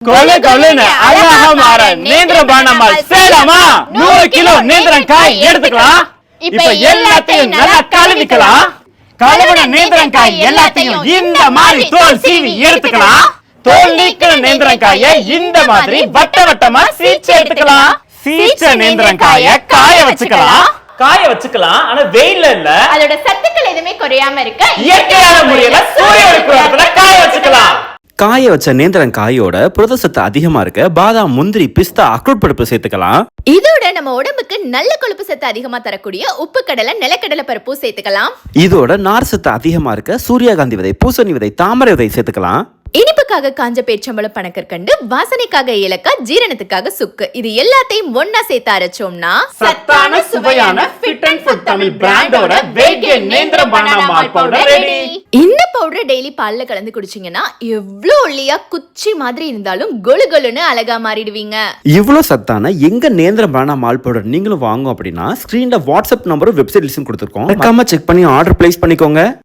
கொலை கொலைன்னு அழகாக மாற நேந்திரம் பானமால் சேலமா நூறு கிலோ நேந்திரம் காய் எடுத்துக்கலாம். இப்ப எல்லாத்தையும் நல்லா கழுவிக்கலாம். கழுவின நேந்திரம் காய் எல்லாத்தையும் இந்த மாதிரி தோல் சீவி எடுத்துக்கலாம். தோல் நீக்கிற நேந்திரம் காயை இந்த மாதிரி வட்ட வட்டமா சீச்சு எடுத்துக்கலாம். சீச்ச நேந்திரம் காய காய வச்சுக்கலாம். காய வச்சுக்கலாம். ஆனா வெயில்ல இல்ல. அதோட சத்துக்கள் எதுவுமே குறையாம இருக்க இயற்கையான முறையில சூரிய ஒளிக்குறதுல காய வச்சுக்கலாம் காய வச்ச நேந்திரன் காயோட புரதசத்து அதிகமா இருக்க பாதாம் முந்திரி பிஸ்தா அக்ரூட் பருப்பு சேர்த்துக்கலாம். இதோட நம்ம உடம்புக்கு நல்ல கொழுப்பு சத்து அதிகமா தரக்கூடிய உப்பு கடலை நிலக்கடலை பருப்பும் சேர்த்துக்கலாம். இதோட நார் சத்து அதிகமா இருக்க சூரியகாந்தி விதை பூசணி விதை தாமரை விதை சேர்த்துக்கலாம். இனிப்புக்காக காஞ்ச பேச்சம்பழம் பனக்கற்கண்டு வாசனைக்காக ஏலக்காய் ஜீரணத்துக்காக சுக்கு. இது எல்லாத்தையும் ஒன்னா சேர்த்து அரைச்சோம்னா சத்தான சுவையான ஃபிட் அண்ட் ஃபுட் தமிழ் பிராண்டோட வெயிட் கெயின் நேந்திரம் பனானா மால் பவுடர் ரெடி இந்த பவுடர் டெய்லி பால்ல கலந்து குடிச்சீங்கன்னா எவ்வளவு ஒல்லியா குச்சி மாதிரி இருந்தாலும் கொழு கொழுன்னு அழகா மாறிடுவீங்க. இவ்வளோ சத்தான எங்க நேந்திரம் பானா மால் பவுடர் நீங்களும் வாங்கும் அப்படின்னா ஸ்கிரீன்ல வாட்ஸ்அப் நம்பரும் வெப்சைட் லிஸ்டும் கொடுத்துருக்கோம். மறக்காம செக் பண்ணி ஆர்டர் பிளேஸ் பண்ணிக்கோங்க.